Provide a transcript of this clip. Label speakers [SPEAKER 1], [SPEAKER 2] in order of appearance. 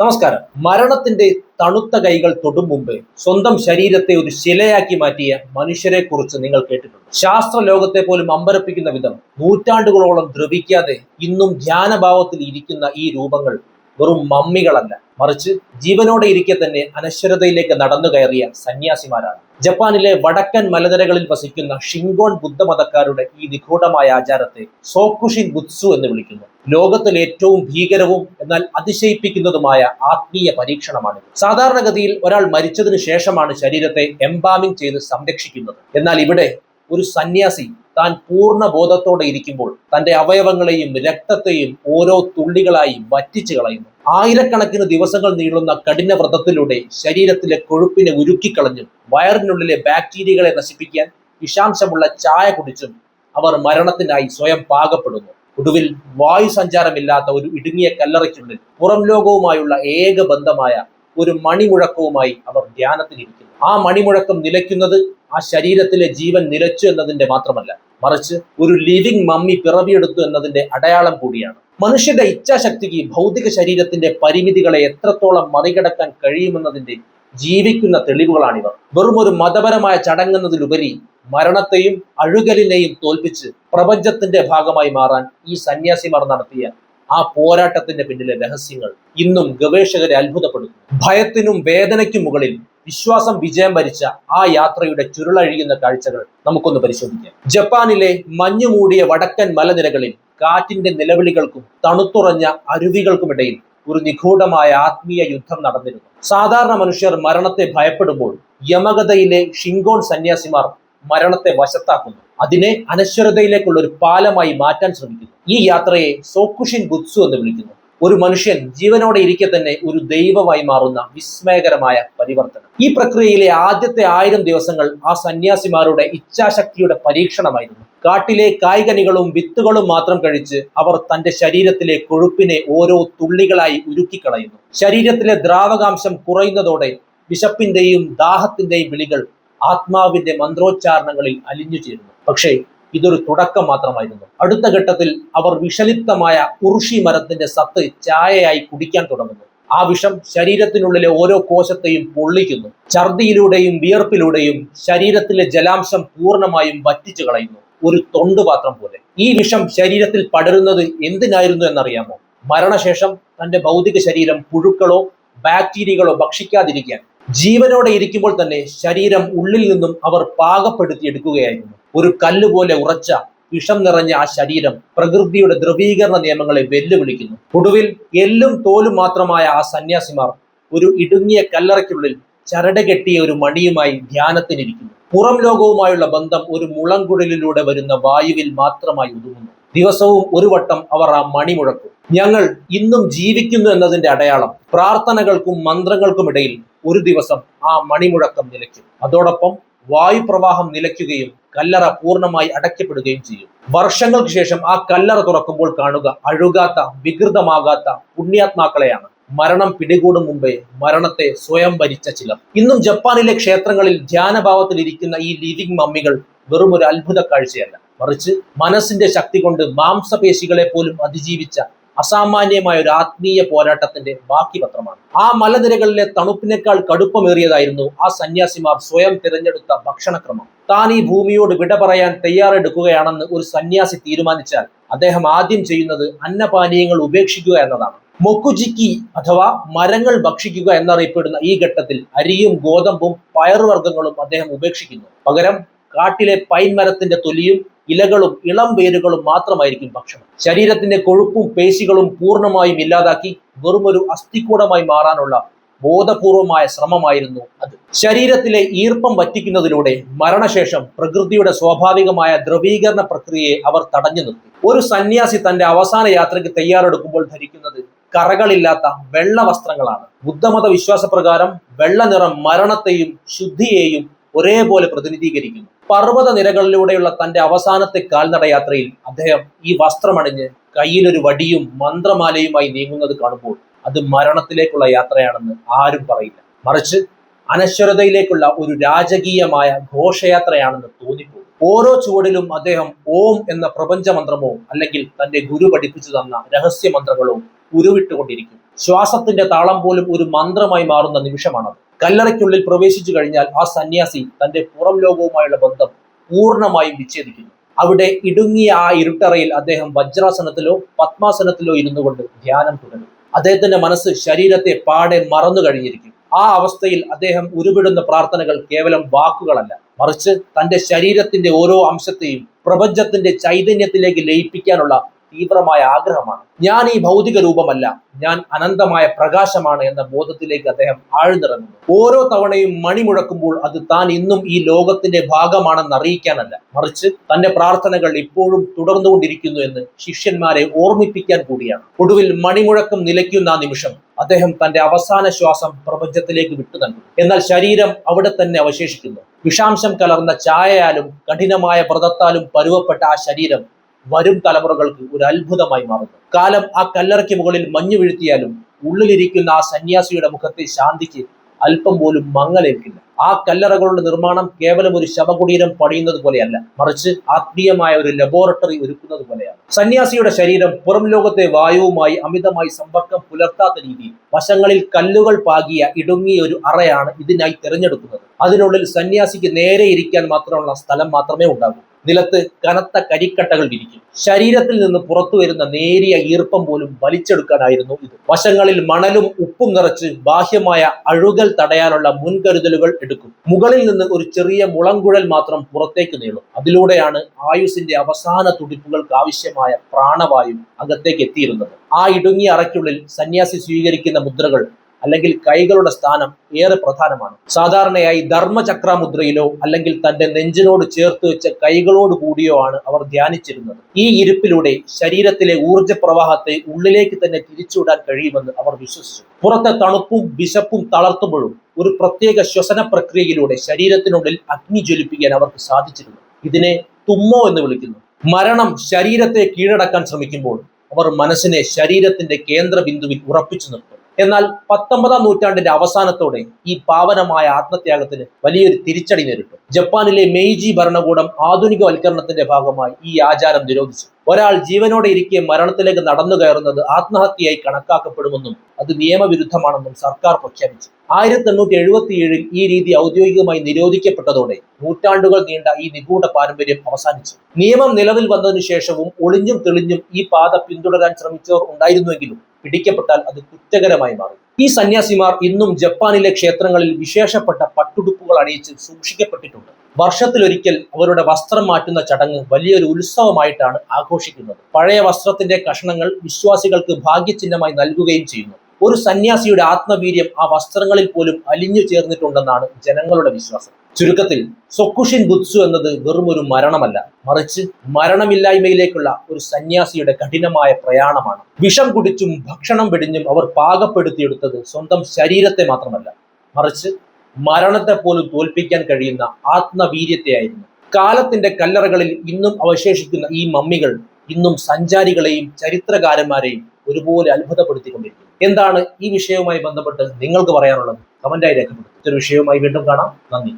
[SPEAKER 1] നമസ്കാരം. മരണത്തിന്റെ തണുത്ത കൈകൾ തൊടും മുമ്പേ സ്വന്തം ശരീരത്തെ ഒരു ശിലയാക്കി മാറ്റിയ മനുഷ്യരെ കുറിച്ച് നിങ്ങൾ കേട്ടിട്ടുണ്ട്. ശാസ്ത്ര ലോകത്തെ പോലും അമ്പരപ്പിക്കുന്ന വിധം നൂറ്റാണ്ടുകളോളം ദ്രവിക്കാതെ ഇന്നും ധ്യാനഭാവത്തിൽ ഇരിക്കുന്ന ഈ രൂപങ്ങൾ വെറും മമ്മികളല്ല. മറിച്ച് ജീവനോടെ ഇരിക്കെ തന്നെ അനശ്വരതയിലേക്ക് നടന്നു കയറിയ സന്യാസിമാരാണ്. ജപ്പാനിലെ വടക്കൻ മലനിരകളിൽ വസിക്കുന്ന ഷിങ്കോൺ ബുദ്ധമതക്കാരുടെ ഈ നിഗൂഢമായ ആചാരത്തെ സോക്കുഷിൻ ബുത്സു എന്ന് വിളിക്കുന്നു. ലോകത്തിൽ ഏറ്റവും ഭീകരവും എന്നാൽ അതിശയിപ്പിക്കുന്നതുമായ ആത്മീയ പരീക്ഷണമാണ് സാധാരണഗതിയിൽ ഒരാൾ മരിച്ചതിനു ശേഷമാണ് ശരീരത്തെ എംബാമിംഗ് ചെയ്ത് സംരക്ഷിക്കുന്നത്. എന്നാൽ ഇവിടെ ഒരു സന്യാസി താൻ പൂർണ ബോധത്തോടെ ഇരിക്കുമ്പോൾ തന്റെ അവയവങ്ങളെയും രക്തത്തെയും ഓരോ തുള്ളികളായി വറ്റിച്ചു കളയുന്നു. ആയിരക്കണക്കിന് ദിവസങ്ങൾ നീളുന്ന കഠിന വ്രതത്തിലൂടെ ശരീരത്തിലെ കൊഴുപ്പിനെ ഉരുക്കിക്കളഞ്ഞും വയറിനുള്ളിലെ ബാക്ടീരിയകളെ നശിപ്പിക്കാൻ വിഷാംശമുള്ള ചായ കുടിച്ചും അവർ മരണത്തിനായി സ്വയം പാകപ്പെടുന്നു. ഒടുവിൽ വായു സഞ്ചാരമില്ലാത്ത ഒരു ഇടുങ്ങിയ കല്ലറയ്ക്കുള്ളിൽ പുറം ലോകവുമായുള്ള ഏക ബന്ധമായ ഒരു മണിമുഴക്കവുമായി അവർ ധ്യാനത്തിലിരിക്കുന്നു. ആ മണിമുഴക്കം നിലയ്ക്കുന്നത് ആ ശരീരത്തിലെ ജീവൻ നിലച്ചു എന്നതിന്റെ മാത്രമല്ല മറിച്ച് ഒരു ലിവിംഗ് മമ്മി പിറവിയെടുത്തു എന്നതിന്റെ അടയാളം കൂടിയാണ്. മനുഷ്യന്റെ ഇച്ഛാശക്തിക്ക് ഭൗതിക ശരീരത്തിന്റെ പരിമിതികളെ എത്രത്തോളം മറികടക്കാൻ കഴിയുമെന്നതിന്റെ ജീവിക്കുന്ന തെളിവുകളാണിവർ വെറും ഒരു മതപരമായ ചടങ്ങെന്നതിലുപരി മരണത്തെയും അഴുകലിനെയും തോൽപ്പിച്ച് പ്രപഞ്ചത്തിന്റെ ഭാഗമായി മാറാൻ ഈ സന്യാസിമാർ നടത്തിയ ആ പോരാട്ടത്തിന്റെ പിന്നിലെ രഹസ്യങ്ങൾ ഇന്നും ഗവേഷകരെ അത്ഭുതപ്പെടുത്തുന്നു. ഭയത്തിനും വേദനയ്ക്കും മുകളിൽ വിശ്വാസം വിജയം ഭരിച്ച ആ യാത്രയുടെ ചുരുളഴിയുന്ന കാഴ്ചകൾ നമുക്കൊന്ന് പരിശോധിക്കാം. ജപ്പാനിലെ മഞ്ഞുമൂടിയ വടക്കൻ മലനിരകളിൽ കാറ്റിന്റെ നിലവിളികൾക്കും തണുത്തുറഞ്ഞ അരുവികൾക്കുമിടയിൽ ഒരു നിഗൂഢമായ ആത്മീയ യുദ്ധം നടന്നിരുന്നു. സാധാരണ മനുഷ്യർ മരണത്തെ ഭയപ്പെടുമ്പോൾ യമഗതയിലെ ഷിങ്കോൺ സന്യാസിമാർ മരണത്തെ വശത്താക്കുന്നു. അതിനെ അനശ്വരതയിലേക്കുള്ള ഒരു പാലമായി മാറ്റാൻ ശ്രമിക്കുന്നു. ഈ യാത്രയെ സോക്കുഷിൻ ബുത്സു എന്ന് വിളിക്കുന്നു. ഒരു മനുഷ്യൻ ജീവനോടെ ഇരിക്കെ തന്നെ ഒരു ദൈവമായി മാറുന്ന വിസ്മയകരമായ പരിവർത്തനം. ഈ പ്രക്രിയയിലെ ആദ്യത്തെ ആയിരം ദിവസങ്ങൾ ആ സന്യാസിമാരുടെ ഇച്ഛാശക്തിയുടെ പരീക്ഷണമായിരുന്നു. കാട്ടിലെ കായ്കനികളും വിത്തുകളും മാത്രം കഴിച്ച് അവർ തന്റെ ശരീരത്തിലെ കൊഴുപ്പിനെ ഓരോ തുള്ളികളായി ഉരുക്കിക്കളയുന്നു. ശരീരത്തിലെ ദ്രാവകാംശം കുറയുന്നതോടെ വിശപ്പിന്റെയും ദാഹത്തിന്റെയും വിളികൾ ആത്മാവിന്റെ മന്ത്രോച്ചാരണങ്ങളിൽ അലിഞ്ഞു ചേരുന്നു. പക്ഷേ ഇതൊരു തുടക്കം മാത്രമായിരുന്നു. അടുത്ത ഘട്ടത്തിൽ അവർ വിഷലിപ്തമായ ഉറുഷി മരത്തിന്റെ സത്ത് ചായയായി കുടിക്കാൻ തുടങ്ങുന്നു. ആ വിഷം ശരീരത്തിനുള്ളിലെ ഓരോ കോശത്തെയും പൊള്ളിക്കുന്നു. ഛർദിയിലൂടെയും വിയർപ്പിലൂടെയും ശരീരത്തിലെ ജലാംശം പൂർണമായും വറ്റിച്ചു കളയുന്നു. ഒരു തൊണ്ടുപാത്രം പോലെ. ഈ വിഷം ശരീരത്തിൽ പടരുന്നത് എന്തിനായിരുന്നു എന്നറിയാമോ? മരണശേഷം തന്റെ ഭൗതിക ശരീരം പുഴുക്കളോ ബാക്ടീരിയകളോ ഭക്ഷിക്കാതിരിക്കാൻ. ജീവനോടെ ഇരിക്കുമ്പോൾ തന്നെ ശരീരം ഉള്ളിൽ നിന്നും അവർ പാകപ്പെടുത്തിയെടുക്കുകയായിരുന്നു. ഒരു കല്ല് പോലെ ഉറച്ച വിഷം നിറഞ്ഞ ആ ശരീരം പ്രകൃതിയുടെ ദ്രവീകരണ നിയമങ്ങളെ വെല്ലുവിളിക്കുന്നു. ഒടുവിൽ എല്ലും തോലും മാത്രമായ ആ സന്യാസിമാർ ഒരു ഇടുങ്ങിയ കല്ലറയ്ക്കുള്ളിൽ ചരട് കെട്ടിയ ഒരു മണിയുമായി ധ്യാനത്തിനിരിക്കുന്നു. പുറം ലോകവുമായുള്ള ബന്ധം ഒരു മുളങ്കുഴലിലൂടെ വരുന്ന വായുവിൽ മാത്രമായി ഒതുങ്ങുന്നു. ദിവസവും ഒരു വട്ടം അവർ ആ മണി മുഴക്കും. ഞങ്ങൾ ഇന്നും ജീവിക്കുന്നു എന്നതിന്റെ അടയാളം പ്രാർത്ഥനകൾക്കും മന്ത്രങ്ങൾക്കും ഇടയിൽ ഒരു ദിവസം ആ മണിമുഴക്കം നിലയ്ക്കും. അതോടൊപ്പം വായുപ്രവാഹം നിലയ്ക്കുകയും കല്ലറ പൂർണമായി അടയ്ക്കപ്പെടുകയും ചെയ്യും. വർഷങ്ങൾക്ക് ശേഷം ആ കല്ലറ തുറക്കുമ്പോൾ കാണുക അഴുകാത്ത വികൃതമാകാത്ത പുണ്യാത്മാക്കളെയാണ്. മരണം പിടികൂടും മുമ്പേ മരണത്തെ സ്വയം ഭരിച്ച ചിലർ. ഇന്നും ജപ്പാനിലെ ക്ഷേത്രങ്ങളിൽ ധ്യാനഭാവത്തിൽ ഇരിക്കുന്ന ഈ ലിവിംഗ് മമ്മികൾ വെറും ഒരു അത്ഭുത കാഴ്ചയല്ല. മറിച്ച് മനസ്സിന്റെ ശക്തി കൊണ്ട് മാംസപേശികളെ പോലും അതിജീവിച്ച അസാമാന്യമായ ഒരു ആത്മീയ പോരാട്ടത്തിന്റെ ബാക്കി പത്രമാണ്. ആ മലനിരകളിലെ തണുപ്പിനേക്കാൾ കടുപ്പമേറിയതായിരുന്നു ആ സന്യാസിമാർ സ്വയം തിരഞ്ഞെടുത്ത ഭക്ഷണക്രമം. താൻ ഈ ഭൂമിയോട് വിട പറയാൻ തയ്യാറെടുക്കുകയാണെന്ന് ഒരു സന്യാസി തീരുമാനിച്ചാൽ അദ്ദേഹം ആദ്യം ചെയ്യുന്നത് അന്നപാനീയങ്ങൾ ഉപേക്ഷിക്കുക എന്നതാണ്. മൊക്കുജിക്കി അഥവാ മരങ്ങൾ ഭക്ഷിക്കുക എന്നറിയപ്പെടുന്ന ഈ ഘട്ടത്തിൽ അരിയും ഗോതമ്പും പയറുവർഗങ്ങളും അദ്ദേഹം ഉപേക്ഷിക്കുന്നു. പകരം കാട്ടിലെ പൈൻ മരത്തിന്റെ തൊലിയും ഇലകളും ഇളം വേരുകളും മാത്രമായിരിക്കും ഭക്ഷണം. ശരീരത്തിന്റെ കൊഴുപ്പും പേശികളും പൂർണമായും ഇല്ലാതാക്കി വെറുമൊരു അസ്ഥിക്കൂടമായി മാറാനുള്ള ബോധപൂർവമായ ശ്രമമായിരുന്നു അത്. ശരീരത്തിലെ ഈർപ്പം വറ്റിക്കുന്നതിലൂടെ മരണശേഷം പ്രകൃതിയുടെ സ്വാഭാവികമായ ദ്രവീകരണ പ്രക്രിയയെ അവർ തടഞ്ഞു നിർത്തി. ഒരു സന്യാസി തന്റെ അവസാന യാത്രയ്ക്ക് തയ്യാറെടുക്കുമ്പോൾ ധരിക്കുന്നത് കറകളില്ലാത്ത വെള്ള വസ്ത്രങ്ങളാണ്. ബുദ്ധമത വിശ്വാസപ്രകാരം വെള്ള നിറം മരണത്തെയും ശുദ്ധിയെയും ഒരേപോലെ പ്രതിനിധീകരിക്കുന്നു. പർവത നിരകളിലൂടെയുള്ള തന്റെ അവസാനത്തെ കാൽനടയാത്രയിൽ അദ്ദേഹം ഈ വസ്ത്രമണിഞ്ഞ് കയ്യിലൊരു വടിയും മന്ത്രമാലയുമായി നീങ്ങുന്നത് കാണുമ്പോൾ അത് മരണത്തിലേക്കുള്ള യാത്രയാണെന്ന് ആരും പറയില്ല. മറിച്ച് അനശ്വരതയിലേക്കുള്ള ഒരു രാജകീയമായ ഘോഷയാത്രയാണെന്ന് തോന്നിപ്പോകും. ഓരോ ചുവടിലും അദ്ദേഹം ഓം എന്ന പ്രപഞ്ച മന്ത്രമോ അല്ലെങ്കിൽ തന്റെ ഗുരു പഠിപ്പിച്ചു തന്ന രഹസ്യ മന്ത്രങ്ങളോ ഉരുവിട്ടുകൊണ്ടിരിക്കും. ശ്വാസത്തിന്റെ താളം പോലും ഒരു മന്ത്രമായി മാറുന്ന നിമിഷമാണത്. കല്ലറയ്ക്കുള്ളിൽ പ്രവേശിച്ചു കഴിഞ്ഞാൽ ആ സന്യാസി തന്റെ പുറം ലോകവുമായുള്ള ബന്ധം പൂർണമായും വിച്ഛേദിക്കുന്നു. അവിടെ ഇടുങ്ങിയ ആ ഇരുട്ടറയിൽ അദ്ദേഹം വജ്രാസനത്തിലോ പത്മാസനത്തിലോ ഇരുന്നു കൊണ്ട് ധ്യാനം തുടരും. അദ്ദേഹത്തിന്റെ മനസ്സ് ശരീരത്തെ പാടെ മറന്നു കഴിഞ്ഞിരിക്കും. ആ അവസ്ഥയിൽ അദ്ദേഹം ഉരുവിടുന്ന പ്രാർത്ഥനകൾ കേവലം വാക്കുകളല്ല. മറിച്ച് തന്റെ ശരീരത്തിന്റെ ഓരോ അംശത്തെയും പ്രപഞ്ചത്തിന്റെ ചൈതന്യത്തിലേക്ക് ലയിപ്പിക്കാനുള്ള തീവ്രമായ ആഗ്രഹമാണ്. ഞാൻ ഈ ഭൗതിക രൂപമല്ല. ഞാൻ അനന്തമായ പ്രകാശമാണ് എന്ന ബോധത്തിലേക്ക് അദ്ദേഹം ആഴ്ന്നിറങ്ങുന്നു. ഓരോ തവണയും മണി മുഴക്കുമ്പോൾ അത് താൻ ഇന്നും ഈ ലോകത്തിന്റെ ഭാഗമാണെന്ന് അറിയിക്കാനല്ല. മറിച്ച് തന്റെ പ്രാർത്ഥനകൾ ഇപ്പോഴും തുടർന്നുകൊണ്ടിരിക്കുന്നു എന്ന് ശിഷ്യന്മാരെ ഓർമ്മിപ്പിക്കാൻ കൂടിയാണ്. ഒടുവിൽ മണിമുഴക്കം നിലയ്ക്കുന്ന ആ നിമിഷം അദ്ദേഹം തന്റെ അവസാന ശ്വാസം പ്രപഞ്ചത്തിലേക്ക് വിട്ടു നൽകും എന്നാൽ ശരീരം അവിടെ തന്നെ അവശേഷിക്കുന്നു. വിഷാംശം കലർന്ന ചായയാലും കഠിനമായ വ്രതത്താലും പരുവപ്പെട്ട ആ ശരീരം വരും തലമുറകൾക്ക് ഒരു അത്ഭുതമായി മാറും കാലം ആ കല്ലറയ്ക്ക് മുകളിൽ മഞ്ഞു വീഴ്ത്തിയാലും ഉള്ളിലിരിക്കുന്ന ആ സന്യാസിയുടെ മുഖത്തെ ശാന്തിക്ക് അല്പം പോലും മങ്ങലേൽക്കില്ല. ആ കല്ലറകളുടെ നിർമ്മാണം കേവലം ഒരു ശവകുടീരം പണിയുന്നത് പോലെയല്ല മറിച്ച് ആത്മീയമായ ഒരു ലബോറട്ടറി ഒരുക്കുന്നത് പോലെയാണ്. സന്യാസിയുടെ ശരീരം പുറം ലോകത്തെ വായുവുമായി അമിതമായി സമ്പർക്കം പുലർത്താത്ത രീതിയിൽ വശങ്ങളിൽ കല്ലുകൾ പാകിയ ഇടുങ്ങിയ ഒരു അറയാണ് ഇതിനായി തിരഞ്ഞെടുക്കുന്നത്. അതിനുള്ളിൽ സന്യാസിക്ക് നേരെ ഇരിക്കാൻ മാത്രമുള്ള സ്ഥലം മാത്രമേ ഉണ്ടാകൂ. നിലത്ത് കനത്ത കരിക്കട്ടകൾ വിരിക്കും ശരീരത്തിൽ നിന്ന് പുറത്തു വരുന്ന നേരിയ ഈർപ്പം പോലും വലിച്ചെടുക്കാനായിരുന്നു ഇത്. വശങ്ങളിൽ മണലും ഉപ്പും നിറച്ച് ബാഹ്യമായ അഴുകൽ തടയാനുള്ള മുൻകരുതലുകൾ എടുക്കും. മുകളിൽ നിന്ന് ഒരു ചെറിയ മുളങ്കുഴൽ മാത്രം പുറത്തേക്ക് നീളും. അതിലൂടെയാണ് ആയുസിന്റെ അവസാന തുടിപ്പുകൾക്ക് ആവശ്യമായ പ്രാണവായു അകത്തേക്ക് എത്തിയിരുന്നത്. ആ ഇടുങ്ങിയ അറയ്ക്കുള്ളിൽ സന്യാസി സ്വീകരിക്കുന്ന മുദ്രകൾ അല്ലെങ്കിൽ കൈകളുടെ സ്ഥാനം ഏറെ പ്രധാനമാണ്. സാധാരണയായി ധർമ്മചക്രമുദ്രയിലോ അല്ലെങ്കിൽ തന്റെ നെഞ്ചിനോട് ചേർത്ത് വെച്ച കൈകളോട് കൂടിയോ ആണ് അവർ ധ്യാനിച്ചിരുന്നത്. ഈ ഇരിപ്പിലൂടെ ശരീരത്തിലെ ഊർജ പ്രവാഹത്തെ ഉള്ളിലേക്ക് തന്നെ തിരിച്ചുവിടാൻ കഴിയുമെന്ന് അവർ വിശ്വസിച്ചു. പുറത്തെ തണുപ്പും വിശപ്പും തളർത്തുമ്പോഴും ഒരു പ്രത്യേക ശ്വസന പ്രക്രിയയിലൂടെ ശരീരത്തിനുള്ളിൽ അഗ്നി ജ്വലിപ്പിക്കാൻ അവർക്ക് സാധിച്ചിരുന്നു. ഇതിനെ തുമ്മോ എന്ന് വിളിക്കുന്നു. മരണം ശരീരത്തെ കീഴടക്കാൻ ശ്രമിക്കുമ്പോൾ അവർ മനസ്സിനെ ശരീരത്തിന്റെ കേന്ദ്ര ബിന്ദുവിൽ ഉറപ്പിച്ചു നിർത്തും എന്നാൽ പത്തൊമ്പതാം നൂറ്റാണ്ടിന്റെ അവസാനത്തോടെ ഈ പാവനമായ ആത്മത്യാഗത്തിന് വലിയൊരു തിരിച്ചടി നേരിട്ടു. ജപ്പാനിലെ മെയ്ജി ഭരണകൂടം ആധുനികവൽക്കരണത്തിന്റെ ഭാഗമായി ഈ ആചാരം നിരോധിച്ചു. ഒരാൾ ജീവനോടെ ഇരിക്കെ മരണത്തിലേക്ക് നടന്നു കയറുന്നത് ആത്മഹത്യയായി കണക്കാക്കപ്പെടുമെന്നും അത് നിയമവിരുദ്ധമാണെന്നും സർക്കാർ പ്രഖ്യാപിച്ചു. ആയിരത്തി എണ്ണൂറ്റി ഈ രീതി ഔദ്യോഗികമായി നിരോധിക്കപ്പെട്ടതോടെ നൂറ്റാണ്ടുകൾ നീണ്ട ഈ നിഗൂഢ പാരമ്പര്യം അവസാനിച്ചു. നിയമം നിലവിൽ വന്നതിനു ശേഷവും ഒളിഞ്ഞും തെളിഞ്ഞും ഈ പാത പിന്തുടരാൻ ശ്രമിച്ചവർ ഉണ്ടായിരുന്നുവെങ്കിലും പിടിക്കപ്പെട്ടാൽ അത് കുറ്റകരമായി മാറും. ഈ സന്യാസിമാർ ഇന്നും ജപ്പാനിലെ ക്ഷേത്രങ്ങളിൽ വിശേഷപ്പെട്ട പട്ടുടുപ്പുകൾ അണിയിച്ച് സൂക്ഷിക്കപ്പെട്ടിട്ടുണ്ട്. വർഷത്തിലൊരിക്കൽ അവരുടെ വസ്ത്രം മാറ്റുന്ന ചടങ്ങ് വലിയൊരു ഉത്സവമായിട്ടാണ് ആഘോഷിക്കുന്നത്. പഴയ വസ്ത്രത്തിന്റെ കഷണങ്ങൾ വിശ്വാസികൾക്ക് ഭാഗ്യചിഹ്നമായി നൽകുകയും ചെയ്യുന്നു. ഒരു സന്യാസിയുടെ ആത്മവീര്യം ആ വസ്ത്രങ്ങളിൽ പോലും അലിഞ്ഞു ചേർന്നിട്ടുണ്ടെന്നാണ് ജനങ്ങളുടെ വിശ്വാസം. ചുരുക്കത്തിൽ സൊക്കുഷിൻ ബുത്സു എന്നത് വെറും ഒരു മരണമല്ല മറിച്ച് മരണമില്ലായ്മയിലേക്കുള്ള ഒരു സന്യാസിയുടെ കഠിനമായ പ്രയാണമാണ്. വിഷം കുടിച്ചും ഭക്ഷണം വെടിഞ്ഞും അവർ പാകപ്പെടുത്തിയെടുത്തത് സ്വന്തം ശരീരത്തെ മാത്രമല്ല മറിച്ച് മരണത്തെ പോലും തോൽപ്പിക്കാൻ കഴിയുന്ന ആത്മവീര്യത്തെയായിരുന്നു. കാലത്തിന്റെ കല്ലറകളിൽ ഇന്നും അവശേഷിക്കുന്ന ഈ മമ്മികൾ ഇന്നും സഞ്ചാരികളെയും ചരിത്രകാരന്മാരെയും ഒരുപോലെ അത്ഭുതപ്പെടുത്തിക്കൊണ്ടിരിക്കുന്നു. എന്താണ് ഈ വിഷയവുമായി ബന്ധപ്പെട്ട് നിങ്ങൾക്ക് പറയാനുള്ളത്? കമന്റായി രേഖപ്പെടുത്തും ഇത്തരം വിഷയവുമായി വീണ്ടും കാണാം. നന്ദി.